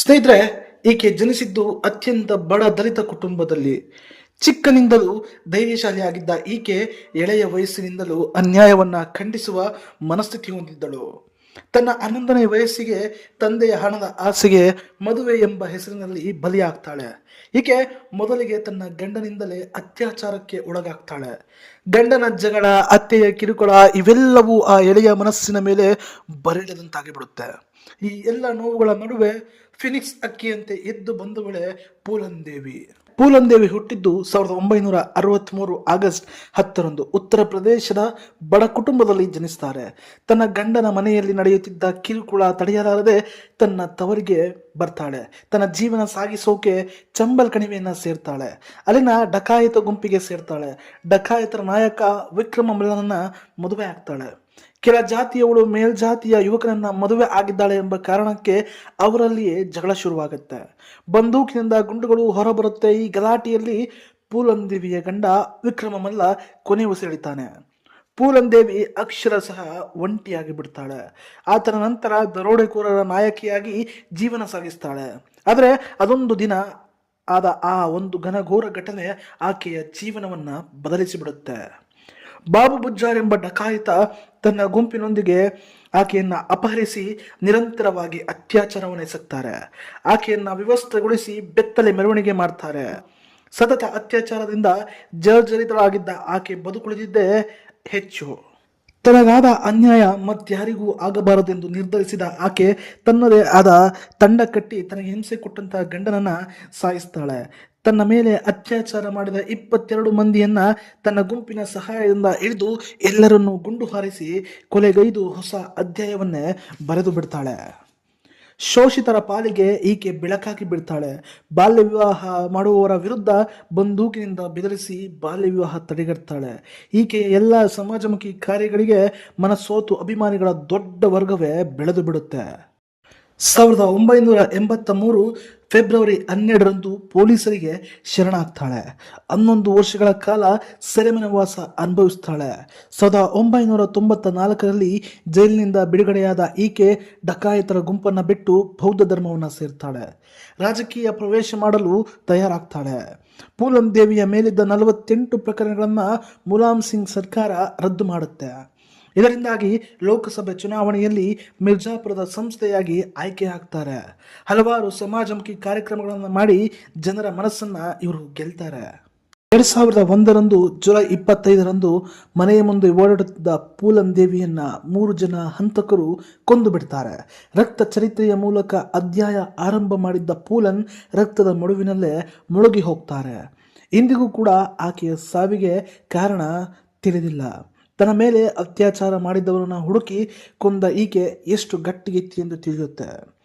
ಸ್ನೇಹಿತರೆ, ಈಕೆ ಜನಿಸಿದ್ದು ಅತ್ಯಂತ ಬಡ ದಲಿತ ಕುಟುಂಬದಲ್ಲಿ. ಚಿಕ್ಕನಿಂದಲೂ ಧೈರ್ಯಶಾಲಿಯಾಗಿದ್ದ ಈಕೆ ಎಳೆಯ ವಯಸ್ಸಿನಿಂದಲೂ ಅನ್ಯಾಯವನ್ನ ಖಂಡಿಸುವ ಮನಸ್ಥಿತಿ ಹೊಂದಿದ್ದಳು. ತನ್ನ ಹನ್ನೊಂದನೇ ವಯಸ್ಸಿಗೆ ತಂದೆಯ ಹಣದ ಆಸೆಗೆ ಮದುವೆ ಎಂಬ ಹೆಸರಿನಲ್ಲಿ ಬಲಿಯಾಗ್ತಾಳೆ. ಈಕೆ ಮೊದಲಿಗೆ ತನ್ನ ಗಂಡನಿಂದಲೇ ಅತ್ಯಾಚಾರಕ್ಕೆ ಒಳಗಾಗ್ತಾಳೆ. ಗಂಡನ ಜಗಳ, ಅತ್ತೆಯ ಕಿರುಕುಳ ಇವೆಲ್ಲವೂ ಆ ಎಳೆಯ ಮನಸ್ಸಿನ ಮೇಲೆ ಬರಿಡದಂತಾಗಿ ಬಿಡುತ್ತೆ ಈ ಎಲ್ಲ ನೋವುಗಳ ನಡುವೆ ಫಿನಿಕ್ಸ್ ಅಕ್ಕಿಯಂತೆ ಎದ್ದು ಬಂದವಳೆ ಪೂಲನ್ ದೇವಿ ಪೂಲನ್ ದೇವಿ ಹುಟ್ಟಿದ್ದು ಸಾವಿರದ ಒಂಬೈನೂರ ಅರವತ್ತ್ಮೂರು ಆಗಸ್ಟ್ ಹತ್ತರಂದು ಉತ್ತರ ಪ್ರದೇಶದ ಬಡ ಕುಟುಂಬದಲ್ಲಿ ಜನಿಸ್ತಾರೆ. ತನ್ನ ಗಂಡನ ಮನೆಯಲ್ಲಿ ನಡೆಯುತ್ತಿದ್ದ ಕಿರುಕುಳ ತಡೆಯಲಾರದೆ ತನ್ನ ತವರಿಗೆ ಬರ್ತಾಳೆ. ತನ್ನ ಜೀವನ ಸಾಗಿಸೋಕೆ ಚಂಬಲ್ ಕಣಿವೆಯನ್ನು ಸೇರ್ತಾಳೆ. ಅಲ್ಲಿನ ಡಕಾಯಿತ ಗುಂಪಿಗೆ ಸೇರ್ತಾಳೆ. ಡಕಾಯಿತರ ನಾಯಕ ವಿಕ್ರಮ ಮಲ್ಲನನ್ನ ಮದುವೆ ಆಗ್ತಾಳೆ. ಕೆಲ ಜಾತಿಯವಳು ಮೇಲ್ಜಾತಿಯ ಯುವಕನನ್ನ ಮದುವೆ ಆಗಿದ್ದಾಳೆ ಎಂಬ ಕಾರಣಕ್ಕೆ ಅವರಲ್ಲಿಯೇ ಜಗಳ ಶುರುವಾಗುತ್ತೆ. ಬಂದೂಕಿನಿಂದ ಗುಂಡುಗಳು ಹೊರಬರುತ್ತೆ ಈ ಗಲಾಟೆಯಲ್ಲಿ ಪೂಲಂದಿವಿಯ ಗಂಡ ವಿಕ್ರಮ ಮಲ್ಲ ಕೊನೆ ಉಸಿರೆಳಿತಾನೆ ಪೂಲನ್ ದೇವಿ ಅಕ್ಷರಶಃ ಒಂಟಿಯಾಗಿ ಬಿಡ್ತಾಳೆ. ಆತನ ನಂತರ ದರೋಡೆಕೋರರ ನಾಯಕಿಯಾಗಿ ಜೀವನ ಸಾಗಿಸ್ತಾಳೆ. ಆದರೆ ಅದೊಂದು ದಿನ ಆದ ಆ ಒಂದು ಘನಘೋರ ಘಟನೆ ಆಕೆಯ ಜೀವನವನ್ನ ಬದಲಿಸಿಬಿಡುತ್ತೆ. ಬಾಬು ಬುಜ್ಜಾರ್ ಎಂಬ ಡಕಾಯಿತ ತನ್ನ ಗುಂಪಿನೊಂದಿಗೆ ಆಕೆಯನ್ನು ಅಪಹರಿಸಿ ನಿರಂತರವಾಗಿ ಅತ್ಯಾಚಾರವನ್ನು ಎಸಗ್ತಾರೆ ಆಕೆಯನ್ನ ವ್ಯವಸ್ಥೆಗೊಳಿಸಿ ಬೆತ್ತಲೆ ಮೆರವಣಿಗೆ ಮಾಡ್ತಾರೆ. ಸತತ ಅತ್ಯಾಚಾರದಿಂದ ಜರ್ಜರಿತರಾಗಿದ್ದ ಆಕೆ ಬದುಕುಳಿದಿದ್ದೇ ಹೆಚ್ಚು. ತನಗಾದ ಅನ್ಯಾಯ ಮತ್ಯಾರಿಗೂ ಆಗಬಾರದೆಂದು ನಿರ್ಧರಿಸಿದ ಆಕೆ ತನ್ನದೇ ಆದ ತಂಡ ಕಟ್ಟಿ ತನಗೆ ಹಿಂಸೆ ಕೊಟ್ಟಂತಹ ಗಂಡನನ್ನ ಸಾಯಿಸ್ತಾಳೆ. ತನ್ನ ಮೇಲೆ ಅತ್ಯಾಚಾರ ಮಾಡಿದ ಇಪ್ಪತ್ತೆರಡು ಮಂದಿಯನ್ನ ತನ್ನ ಗುಂಪಿನ ಸಹಾಯದಿಂದ ಇಳಿದು ಎಲ್ಲರನ್ನೂ ಗುಂಡು ಹಾರಿಸಿ ಕೊಲೆಗೈದು ಹೊಸ ಅಧ್ಯಾಯವನ್ನೇ ಬರೆದು ಬಿಡ್ತಾಳೆ. ಶೋಷಿತರ ಪಾಲಿಗೆ ಈಕೆ ಬೆಳಕಾಗಿ ಬಿಡ್ತಾಳೆ ಬಾಲ್ಯ ವಿವಾಹ ಮಾಡುವವರ ವಿರುದ್ಧ ಬಂದೂಕಿನಿಂದ ಬೆದರಿಸಿ ಬಾಲ್ಯ ವಿವಾಹ ತಡೆಗಟ್ತಾಳೆ. ಈಕೆಯ ಎಲ್ಲ ಸಮಾಜಮುಖಿ ಕಾರ್ಯಗಳಿಗೆ ಮನಸೋತು ಅಭಿಮಾನಿಗಳ ದೊಡ್ಡ ವರ್ಗವೇ ಬೆಳೆದು ಬಿಡುತ್ತೆ. ಸಾವಿರದ ಒಂಬೈನೂರ ಎಂಬತ್ತ ಮೂರು ಫೆಬ್ರವರಿ ಹನ್ನೆರಡರಂದು ಪೊಲೀಸರಿಗೆ ಶರಣಾಗ್ತಾಳೆ. ಹನ್ನೊಂದು ವರ್ಷಗಳ ಕಾಲ ಸೆರೆಮನೆವಾಸ ಅನುಭವಿಸ್ತಾಳೆ. ಸಾವಿರದ ಒಂಬೈನೂರ ತೊಂಬತ್ತ ನಾಲ್ಕರಲ್ಲಿ ಜೈಲಿನಿಂದ ಬಿಡುಗಡೆಯಾದ ಈಕೆ ಡಕಾಯತರ ಗುಂಪನ್ನು ಬಿಟ್ಟು ಬೌದ್ಧ ಧರ್ಮವನ್ನು ಸೇರ್ತಾಳೆ. ರಾಜಕೀಯ ಪ್ರವೇಶ ಮಾಡಲು ತಯಾರಾಗ್ತಾಳೆ. ಪೂಲಂ ದೇವಿಯ ಮೇಲಿದ್ದ ನಲವತ್ತೆಂಟು ಪ್ರಕರಣಗಳನ್ನು ಮುಲಾಂ ಸಿಂಗ್ ಸರ್ಕಾರ ರದ್ದು ಮಾಡುತ್ತೆ. ಇದರಿಂದಾಗಿ ಲೋಕಸಭೆ ಚುನಾವಣೆಯಲ್ಲಿ ಮಿರ್ಜಾಪುರದ ಸಂಸ್ಥೆಯಾಗಿ ಆಯ್ಕೆ ಆಗ್ತಾರೆ. ಹಲವಾರು ಸಮಾಜಮುಖಿ ಕಾರ್ಯಕ್ರಮಗಳನ್ನು ಮಾಡಿ ಜನರ ಮನಸ್ಸನ್ನ ಇವರು ಗೆಲ್ತಾರೆ. ಎರಡು ಸಾವಿರದ ಒಂದರಂದು, ಜುಲೈ ಇಪ್ಪತ್ತೈದರಂದು ಮನೆಯ ಮುಂದೆ ಓಡಾಡುತ್ತಿದ್ದ ಪೂಲನ್ ದೇವಿಯನ್ನ ಮೂರು ಜನ ಹಂತಕರು ಕೊಂದು ಬಿಡ್ತಾರೆ. ರಕ್ತ ಚರಿತ್ರೆಯ ಮೂಲಕ ಅಧ್ಯಾಯ ಆರಂಭ ಮಾಡಿದ್ದ ಪೂಲನ್ ರಕ್ತದ ಮಡುವಿನಲ್ಲೇ ಮುಳುಗಿ ಹೋಗ್ತಾರೆ. ಇಂದಿಗೂ ಕೂಡ ಆಕೆಯ ಸಾವಿಗೆ ಕಾರಣ ತಿಳಿದಿಲ್ಲ. ತನ್ನ ಮೇಲೆ ಅತ್ಯಾಚಾರ ಮಾಡಿದವರನ್ನ ಹುಡುಕಿ ಕೊಂದ ಈಕೆ ಎಷ್ಟು ಗಟ್ಟಿಗಿತ್ತಿ ಎಂದು ತಿಳಿಯುತ್ತೆ.